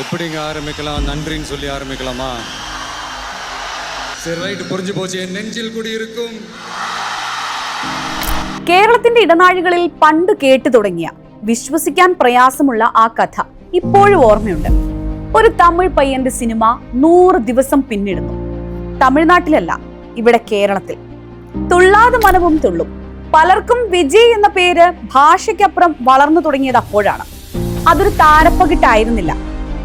எப்படிங்க ஆரம்பிக்கலாம் நன்றின்னு சொல்லி ஆரம்பிக்கலாமா சரி ரைட்டு புரிஞ்சு போச்சு என் நெஞ்சில் குடியிருக்கும் കേരളത്തിന്റെ ഇടനാഴികളിൽ പണ്ട് കേട്ടു തുടങ്ങിയ വിശ്വസിക്കാൻ പ്രയാസമുള്ള ആ കഥ ഇപ്പോഴും ഓർമ്മയുണ്ട് ഒരു തമിഴ് പയ്യന്റെ സിനിമ നൂറ് ദിവസം പിന്നിടുന്നു തമിഴ്നാട്ടിലല്ല ഇവിടെ കേരളത്തിൽ തുള്ളാതെ മനവും തുള്ളും പലർക്കും വിജയ് എന്ന പേര് ഭാഷയ്ക്കപ്പുറം വളർന്നു തുടങ്ങിയത് അപ്പോഴാണ് അതൊരു താരപ്പകിട്ടായിരുന്നില്ല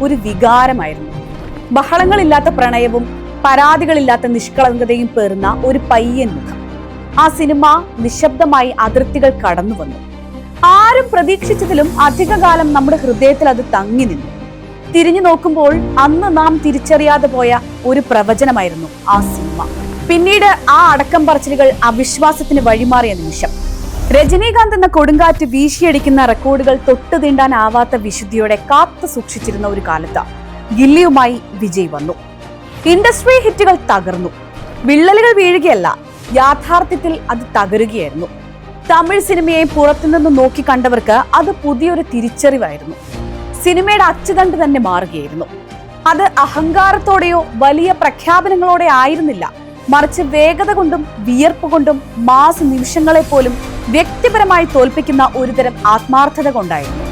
ഒരു വികാരമായിരുന്നു. ബഹളങ്ങളില്ലാത്ത പ്രണയവും പരാതികളില്ലാത്ത നിഷ്കളങ്കതയും പേർന്ന ഒരു പയ്യൻ മുഖം. ആ സിനിമ നിശബ്ദമായി അതിർത്തികൾ കടന്നു വന്നു. ആരും പ്രതീക്ഷിച്ചതിലും അധികകാലം നമ്മുടെ ഹൃദയത്തിൽ അത് തങ്ങി നിന്നു. തിരിഞ്ഞു നോക്കുമ്പോൾ അന്ന് നാം തിരിച്ചറിയാതെ പോയ ഒരു പ്രവചനമായിരുന്നു ആ സിനിമ. പിന്നീട് ആ അടക്കം പറച്ചിലുകൾ അവിശ്വാസത്തിന് വഴിമാറിയ നിമിഷം. രജനീകാന്ത് എന്ന കൊടുങ്കാറ്റ് വീശിയടിക്കുന്ന റെക്കോർഡുകൾ തൊട്ടു തീണ്ടാനാവാത്ത വിശുദ്ധിയോടെ കാത്തു സൂക്ഷിച്ചിരുന്ന ഒരു കാലത്ത് ഗില്ലിയുമായി വിജയ് വന്നു. ഇൻഡസ്ട്രി ഹിറ്റുകൾ തകർന്നു. വിള്ളലുകൾ വീഴുകയല്ല യാഥാർത്ഥ്യത്തിൽ അത് തകരുകയായിരുന്നു. തമിഴ് സിനിമയെ പുറത്തുനിന്ന് നോക്കി കണ്ടവർക്ക് അത് പുതിയൊരു തിരിച്ചറിവായിരുന്നു. സിനിമയുടെ അച്ചുതണ്ട് തന്നെ മാറുകയായിരുന്നു. അത് അഹങ്കാരത്തോടെയോ വലിയ പ്രഖ്യാപനങ്ങളോടെ ആയിരുന്നില്ല. മറിച്ച് വേഗത കൊണ്ടും വിയർപ്പ് കൊണ്ടും മാസ് നിമിഷങ്ങളെ പോലും വ്യക്തിപരമായി തോൽപ്പിക്കുന്ന ഒരുതരം ആത്മാർത്ഥത കൊണ്ടായിരുന്നു.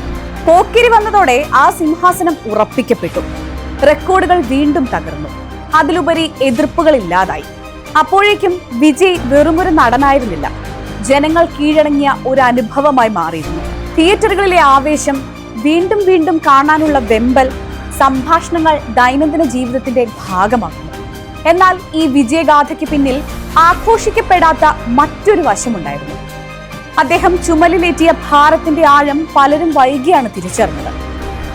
പോക്കിരി വന്നതോടെ ആ സിംഹാസനം ഉറപ്പിക്കപ്പെട്ടു. റെക്കോർഡുകൾ വീണ്ടും തകർന്നു. അതിലുപരി എതിർപ്പുകൾ ഇല്ലാതായി അപ്പോഴേക്കും വിജയ് വെറുമൊരു നടനായിരുന്നില്ല. ജനങ്ങൾ കീഴടങ്ങിയ ഒരു അനുഭവമായി മാറിയിരുന്നു. തിയേറ്ററുകളിലെ ആവേശം വീണ്ടും വീണ്ടും കാണാനുള്ള വെമ്പൽ സംഭാഷണങ്ങൾ ദൈനംദിന ജീവിതത്തിന്റെ ഭാഗമാകുന്നു എന്നാൽ ഈ വിജയഗാഥയ്ക്ക് പിന്നിൽ ആഘോഷിക്കപ്പെടാത്ത മറ്റൊരു വശമുണ്ടായിരുന്നു. അദ്ദേഹം ചുമലിലേറ്റിയ ഭാരത്തിന്റെ ആഴം പലരും വൈകിയാണ് തിരിച്ചറിഞ്ഞത്.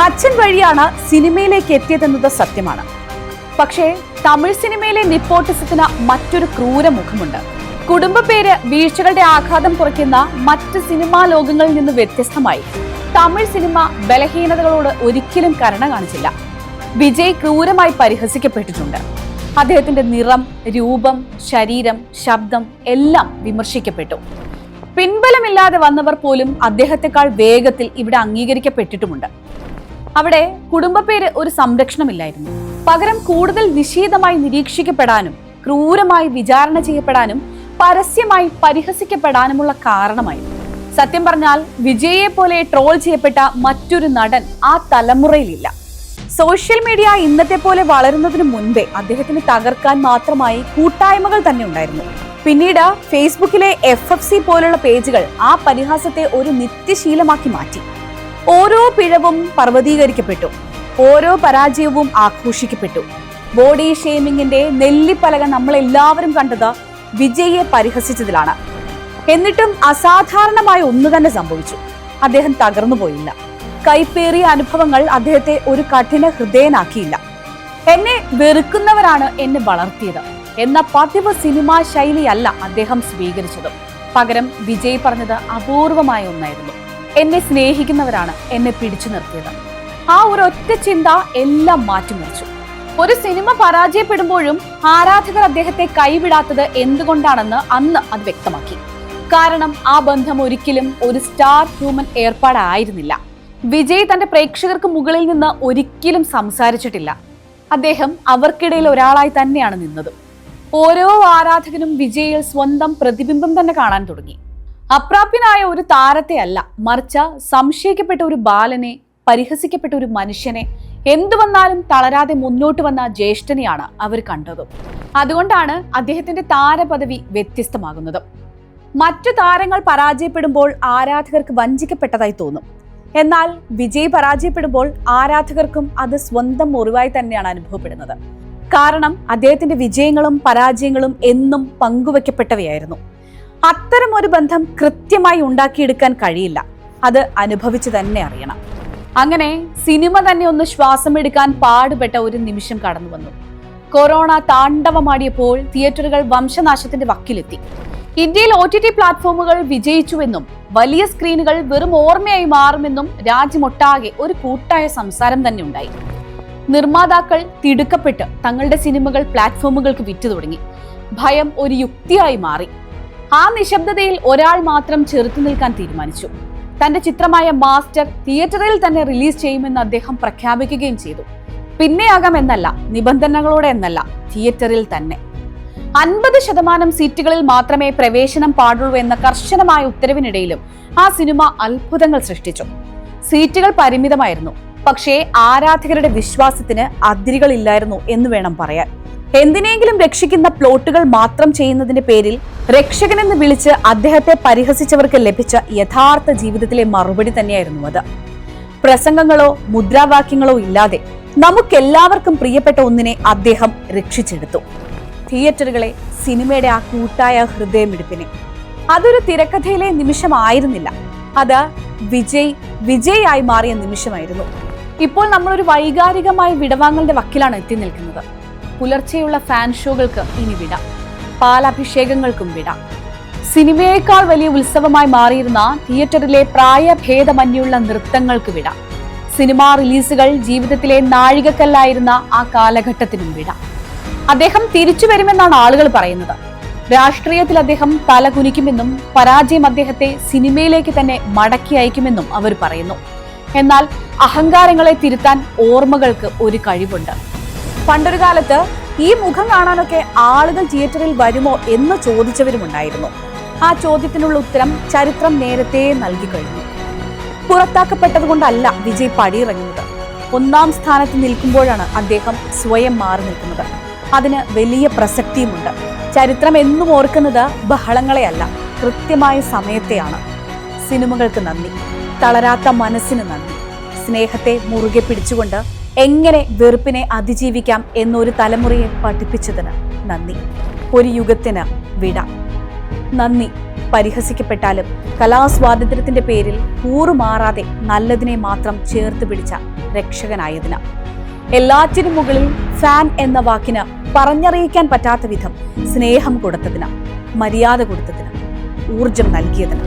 അച്ഛൻ വഴിയാണ് സിനിമയിലേക്ക് എത്തിയതെന്നത് സത്യമാണ്. പക്ഷേ തമിഴ് സിനിമയിലെ നിപ്പോട്ടിസത്തിന് മറ്റൊരു ക്രൂര മുഖമുണ്ട്. കുടുംബ പേര് വീഴ്ചകളുടെ ആഘാതം കുറയ്ക്കുന്ന മറ്റ് സിനിമാ ലോകങ്ങളിൽ നിന്ന് വ്യത്യസ്തമായി. തമിഴ് സിനിമ ബലഹീനതകളോട് ഒരിക്കലും കരുണ കാണിച്ചില്ല. വിജയ് ക്രൂരമായി പരിഹസിക്കപ്പെട്ടിട്ടുണ്ട്. അദ്ദേഹത്തിന്റെ നിറം രൂപം ശരീരം ശബ്ദം എല്ലാം വിമർശിക്കപ്പെട്ടു. പിൻബലമില്ലാതെ വന്നവർ പോലും അദ്ദേഹത്തെക്കാൾ വേഗത്തിൽ ഇവിടെ അംഗീകരിക്കപ്പെട്ടിട്ടുമുണ്ട്. അവിടെ കുടുംബപ്പേര് ഒരു സംരക്ഷണമില്ലായിരുന്നു. പകരം കൂടുതൽ നിശീതമായി നിരീക്ഷിക്കപ്പെടാനും ക്രൂരമായി വിചാരണ ചെയ്യപ്പെടാനും പരസ്യമായി പരിഹസിക്കപ്പെടാനുമുള്ള കാരണമായിരുന്നു. സത്യം പറഞ്ഞാൽ വിജയെ പോലെ ട്രോൾ ചെയ്യപ്പെട്ട മറ്റൊരു നടൻ ആ തലമുറയിലില്ല. സോഷ്യൽ മീഡിയ ഇന്നത്തെ പോലെ വളരുന്നതിന് മുൻപേ അദ്ദേഹത്തിന് തകർക്കാൻ മാത്രമായി കൂട്ടായ്മകൾ തന്നെ ഉണ്ടായിരുന്നു. പിന്നീട് ഫേസ്ബുക്കിലെ എഫ് എഫ് സി പോലുള്ള പേജുകൾ ആ പരിഹാസത്തെ ഒരു നിത്യശീലമാക്കി മാറ്റി. ഓരോ പിഴവും പർവതീകരിക്കപ്പെട്ടു. ഓരോ പരാജയവും ആഘോഷിക്കപ്പെട്ടു. ബോഡി ഷേമിങ്ങിന്റെ നെല്ലിപ്പലക നമ്മൾ എല്ലാവരും കണ്ടത് വിജയെ പരിഹസിച്ചതിലാണ്. എന്നിട്ടും അസാധാരണമായ ഒന്നു തന്നെ സംഭവിച്ചു. അദ്ദേഹം തകർന്നു പോയില്ല. കൈപ്പേറിയ അനുഭവങ്ങൾ അദ്ദേഹത്തെ ഒരു കഠിന ഹൃദയനാക്കിയില്ല. എന്നെ വെറുക്കുന്നവരാണ് എന്നെ വളർത്തിയത്. എന്ന പതിവ് സിനിമാ ശൈലിയല്ല അദ്ദേഹം സ്വീകരിച്ചത്. പകരം വിജയ് പറഞ്ഞത് അപൂർവമായ ഒന്നായിരുന്നു. എന്നെ സ്നേഹിക്കുന്നവരാണ് എന്നെ പിടിച്ചു നിർത്തിയത്. ആ ഒരു ഒറ്റ ചിന്ത എല്ലാം മാറ്റിമറിച്ചു ഒരു സിനിമ പരാജയപ്പെടുമ്പോഴും ആരാധകർ അദ്ദേഹത്തെ കൈവിടാത്തത് എന്തുകൊണ്ടാണെന്ന് അന്ന് അത് വ്യക്തമാക്കി. കാരണം ആ ബന്ധം ഒരിക്കലും ഒരു സ്റ്റാർ ഹ്യൂമൻ ഏർപ്പാടായിരുന്നില്ല. വിജയ് തന്റെ പ്രേക്ഷകർക്ക് മുകളിൽ നിന്ന് ഒരിക്കലും സംസാരിച്ചിട്ടില്ല. അദ്ദേഹം അവർക്കിടയിൽ ഒരാളായി തന്നെയാണ് നിന്നത്. ഓരോ ആരാധകനും വിജയിൽ സ്വന്തം പ്രതിബിംബം തന്നെ കാണാൻ തുടങ്ങി. അപ്രാപ്യനായ ഒരു താരത്തെ അല്ല മറിച്ച സംശയിക്കപ്പെട്ട ഒരു ബാലനെ പരിഹസിക്കപ്പെട്ട ഒരു മനുഷ്യനെ എന്തു വന്നാലും തളരാതെ മുന്നോട്ട് വന്ന ജ്യേഷ്ഠനെയാണ് അവർ കണ്ടത്. അതുകൊണ്ടാണ് അദ്ദേഹത്തിന്റെ താരപദവി വ്യത്യസ്തമാകുന്നത്. മറ്റു താരങ്ങൾ പരാജയപ്പെടുമ്പോൾ ആരാധകർക്ക് വഞ്ചിക്കപ്പെട്ടതായി തോന്നും. എന്നാൽ വിജയ് പരാജയപ്പെടുമ്പോൾ ആരാധകർക്കും അത് സ്വന്തം മുറിവായി തന്നെയാണ് അനുഭവപ്പെടുന്നത്. കാരണം അദ്ദേഹത്തിന്റെ വിജയങ്ങളും പരാജയങ്ങളും എന്നും പങ്കുവെക്കപ്പെട്ടവയായിരുന്നു അത്തരം ഒരു ബന്ധം കൃത്യമായി ഉണ്ടാക്കിയെടുക്കാൻ കഴിയില്ല. അത് അനുഭവിച്ചു തന്നെ അറിയണം. അങ്ങനെ സിനിമ തന്നെ ഒന്ന് ശ്വാസം എടുക്കാൻ പാടുപെട്ട ഒരു നിമിഷം കടന്നു വന്നു. കൊറോണ താണ്ഡവമാടിയപ്പോൾ തിയേറ്ററുകൾ വംശനാശത്തിന്റെ വക്കിലെത്തി. ഇന്ത്യയിൽ ഒ ടി ടി പ്ലാറ്റ്ഫോമുകൾ വിജയിച്ചുവെന്നും വലിയ സ്ക്രീനുകൾ വെറും ഓർമ്മയായി മാറുമെന്നും രാജ്യമൊട്ടാകെ ഒരു കൂട്ടായ സംസാരം തന്നെ ഉണ്ടായി. നിർമ്മാതാക്കൾ തിടുക്കപ്പെട്ട് തങ്ങളുടെ സിനിമകൾ പ്ലാറ്റ്ഫോമുകൾക്ക് വിറ്റു തുടങ്ങി. ഭയം ഒരു യുക്തിയായി മാറി. ആ നിശബ്ദതയിൽ ഒരാൾ മാത്രം ചെറുത്തു നിൽക്കാൻ തീരുമാനിച്ചു. തന്റെ ചിത്രമായ മാസ്റ്റർ തിയേറ്ററിൽ തന്നെ റിലീസ് ചെയ്യുമെന്ന് അദ്ദേഹം പ്രഖ്യാപിക്കുകയും ചെയ്തു. പിന്നെയാകാം എന്നല്ല നിബന്ധനകളോടെ എന്നല്ല തിയേറ്ററിൽ തന്നെ. അൻപത് ശതമാനം സീറ്റുകളിൽ മാത്രമേ പ്രവേശനം പാടുള്ളൂ എന്ന കർശനമായ ഉത്തരവിനിടയിലും ആ സിനിമ അത്ഭുതങ്ങൾ സൃഷ്ടിച്ചു. സീറ്റുകൾ പരിമിതമായിരുന്നു. പക്ഷേ ആരാധകരുടെ വിശ്വാസത്തിന് അതിരുകളില്ലായിരുന്നു എന്ന് വേണം പറയാൻ. എന്തിനെങ്കിലും രക്ഷിക്കുന്ന പ്ലോട്ടുകൾ മാത്രം ചെയ്യുന്നതിന്റെ പേരിൽ രക്ഷകനെന്ന് വിളിച്ച് അദ്ദേഹത്തെ പരിഹസിച്ചവർക്ക് ലഭിച്ച യഥാർത്ഥ ജീവിതത്തിലെ മറുപടി തന്നെയായിരുന്നു അത്. പ്രസംഗങ്ങളോ മുദ്രാവാക്യങ്ങളോ ഇല്ലാതെ നമുക്കെല്ലാവർക്കും പ്രിയപ്പെട്ട ഒന്നിനെ അദ്ദേഹം രക്ഷിച്ചെടുത്തു. തിയേറ്ററുകളെ സിനിമയുടെ ആ കൂട്ടായ ഹൃദയമിടിപ്പിനെ. അതൊരു തിരക്കഥയിലെ നിമിഷമായിരുന്നില്ല. അത് വിജയ് വിജയ് ആയി മാറിയ നിമിഷമായിരുന്നു. ഇപ്പോൾ നമ്മളൊരു വൈകാരികമായ വിടവാങ്ങലിന്റെ വക്കിലാണ് എത്തി നിൽക്കുന്നത്. പുലർച്ചെയുള്ള ഫാൻ ഷോകൾക്ക് ഇനി വിട. പാലഭിഷേകങ്ങൾക്കും വിട. സിനിമയേക്കാൾ വലിയ ഉത്സവമായി മാറിയിരുന്ന തിയേറ്ററിലെ പ്രായഭേദമന്യുള്ള നൃത്തങ്ങൾക്ക് വിട. സിനിമാ റിലീസുകൾ ജീവിതത്തിലെ നാഴികക്കല്ലായിരുന്ന ആ കാലഘട്ടത്തിനും വിട. അദ്ദേഹം തിരിച്ചു വരുമെന്നാണ് ആളുകൾ പറയുന്നത്. രാഷ്ട്രീയത്തിൽ അദ്ദേഹം തല കുനിക്കുമെന്നും പരാജയം അദ്ദേഹത്തെ സിനിമയിലേക്ക് തന്നെ മടക്കി അയക്കുമെന്നും അവർ പറയുന്നു. എന്നാൽ അഹങ്കാരങ്ങളെ തിരുത്താൻ ഓർമ്മകൾക്ക് ഒരു കഴിവുണ്ട്. പണ്ടൊരു കാലത്ത് ഈ മുഖം കാണാനൊക്കെ ആളുകൾ തിയേറ്ററിൽ വരുമോ എന്ന് ചോദിച്ചവരുമുണ്ടായിരുന്നു. ആ ചോദ്യത്തിനുള്ള ഉത്തരം ചരിത്രം നേരത്തെ നൽകി കഴിഞ്ഞു. പുറത്താക്കപ്പെട്ടതുകൊണ്ടല്ല വിജയ് പടിയിറങ്ങുന്നത്. ഒന്നാം സ്ഥാനത്ത് നിൽക്കുമ്പോഴാണ് അദ്ദേഹം സ്വയം മാറി നിൽക്കുന്നത്. അതിന് വലിയ പ്രസക്തിയുമുണ്ട്. ചരിത്രം എന്നും ഓർക്കുന്നത് ബഹളങ്ങളെയല്ല കൃത്യമായ സമയത്തെയാണ്. സിനിമകൾക്ക് നന്ദി. തളരാത്ത മനസ്സിന് നന്ദി. സ്നേഹത്തെ മുറുകെ പിടിച്ചുകൊണ്ട് എങ്ങനെ വെറുപ്പിനെ അതിജീവിക്കാം എന്നൊരു തലമുറയെ പഠിപ്പിച്ചതിന് നന്ദി. ഒരു യുഗത്തിന് വിട. നന്ദി. പരിഹസിക്കപ്പെട്ടാലും കലാസ്വാതന്ത്ര്യത്തിന്റെ പേരിൽ കൂറുമാറാതെ നല്ലതിനെ മാത്രം ചേർത്ത് പിടിച്ച രക്ഷകനായതിന്. എല്ലാറ്റിനും മുകളിൽ ഫാൻ എന്ന വാക്കിന് പറഞ്ഞറിയിക്കാൻ പറ്റാത്ത വിധം സ്നേഹം കൊടുത്തതിന് മര്യാദ കൊടുത്തതിന് ഊർജം നൽകിയതിന്.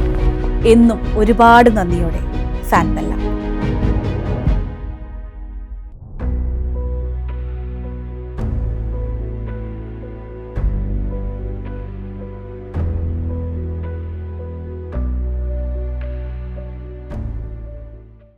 എന്നും ഒരുപാട് നന്ദിയോടെ ഫാൻ ബെല്ല.